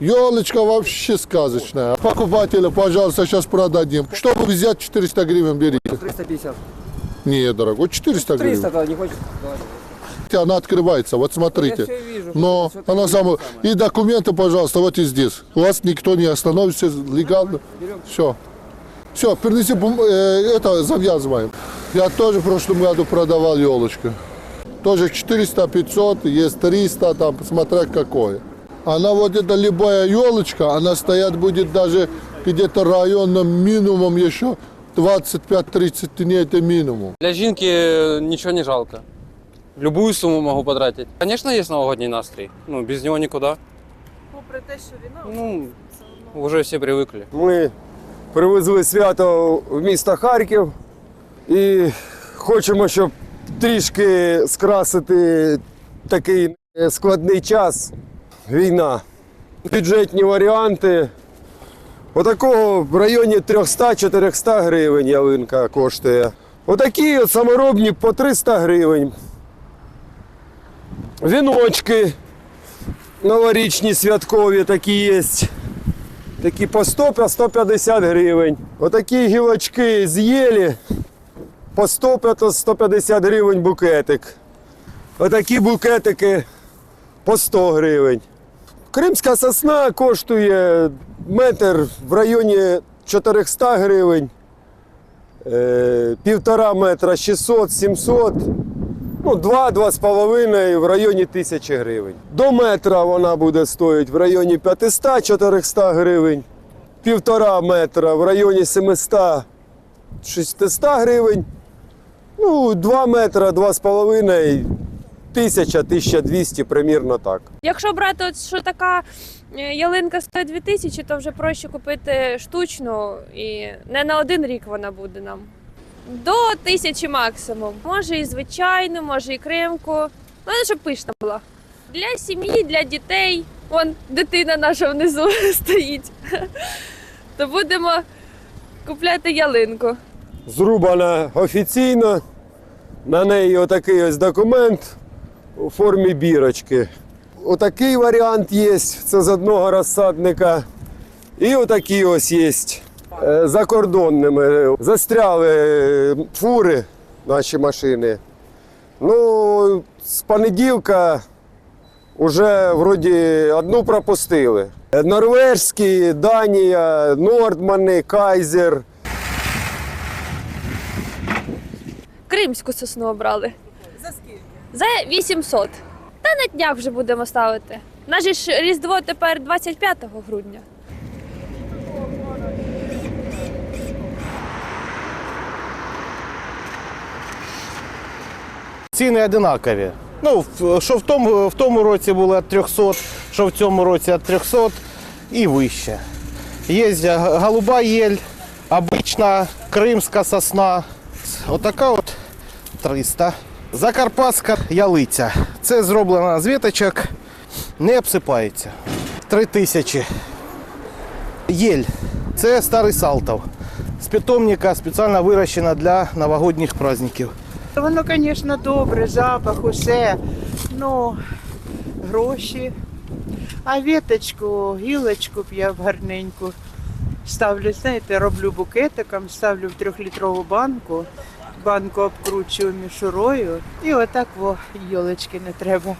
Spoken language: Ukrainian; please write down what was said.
Елочка вообще сказочная. Покупателя, пожалуйста, сейчас продадим. Чтобы взять 400 гривен, берите. 350. Не, дорогой, 400 300 гривен. тогда не хочешь? Она открывается, вот смотрите. вижу. Но она самая... самое. И документы, пожалуйста, вот и здесь. Вас никто не остановит, все легально. Все. Все, принеси бум- э, это завязываем. Я тоже в прошлом году продавал елочку. Тоже 400-500, есть 300, там, смотря какое. Она вот эта любая елочка, она стоять будет даже где-то районным минимум еще 25-30 дней это минимум. Для жінки нічого не жалко. Любую суму можу потратити. Звісно, є новогодній настрій. Ну, без нього нікуди. Попри те, що війна, Ну, вже всі привикли. Ми привезли свято в місто Харків і хочемо, щоб трішки скрасити такий складний час. Війна. Бюджетні варіанти. Отакого в районі 300-400 гривень ялинка коштує. Отакі от саморобні по 300 гривень. Віночки новорічні святкові такі є. Такі по 100 по 150 гривень. Отакі гілочки з єлі по 100 по 150 гривень букетик. Отакі букетики по 100 гривень. Кримська сосна коштує метр в районі 400 гривень. Е, Півтора метра 600-700. Ну, 2-2,5 в районі 1000 гривень. До метра вона буде стоїти в районі 500-400 гривень. Півтора метра в районі 700-600 гривень. Ну, 2 метра, 2,5 1000-1200, примірно так. якщо брати, от що така е, ялинка стоїть 2000, то вже проще купити штучну і не на один рік вона буде нам. До тисячі максимум. Може і звичайну, може і кремку. Ну, щоб пишна була. Для сім'ї, для дітей. Вон дитина наша внизу стоїть. То будемо купляти ялинку. Зрубана офіційно. На неї отакий ось документ у формі бірочки. Отакий варіант є, це з одного розсадника. І отакі ось є е, закордонними. Застряли е, фури наші машини. Ну, з понеділка вже вроді одну пропустили. Е, Норвежські, Данія, Нордмани, Кайзер. Кримську сосну обрали. За 800. Та на днях вже будемо ставити. Наше ж Різдво тепер 25 грудня. Ціни одинакові. Ну, що в тому, в тому році було від 300, що в цьому році від 300 і вище. Є голуба єль, обична кримська сосна. Отака от 300. Закарпатська ялиця. Це зроблено з віточок, не обсипається. 3000. Єль. Це старий Салтов. З питомника спеціально вирощена для новогодніх праздників. Воно, звісно, добре, запах, усе. Ну, гроші. А віточку, гілочку б я б гарненьку ставлю, знаєте, роблю букетиком, ставлю в трьохлітрову банку, банку обкручую мішурою і отак во йолочки не треба.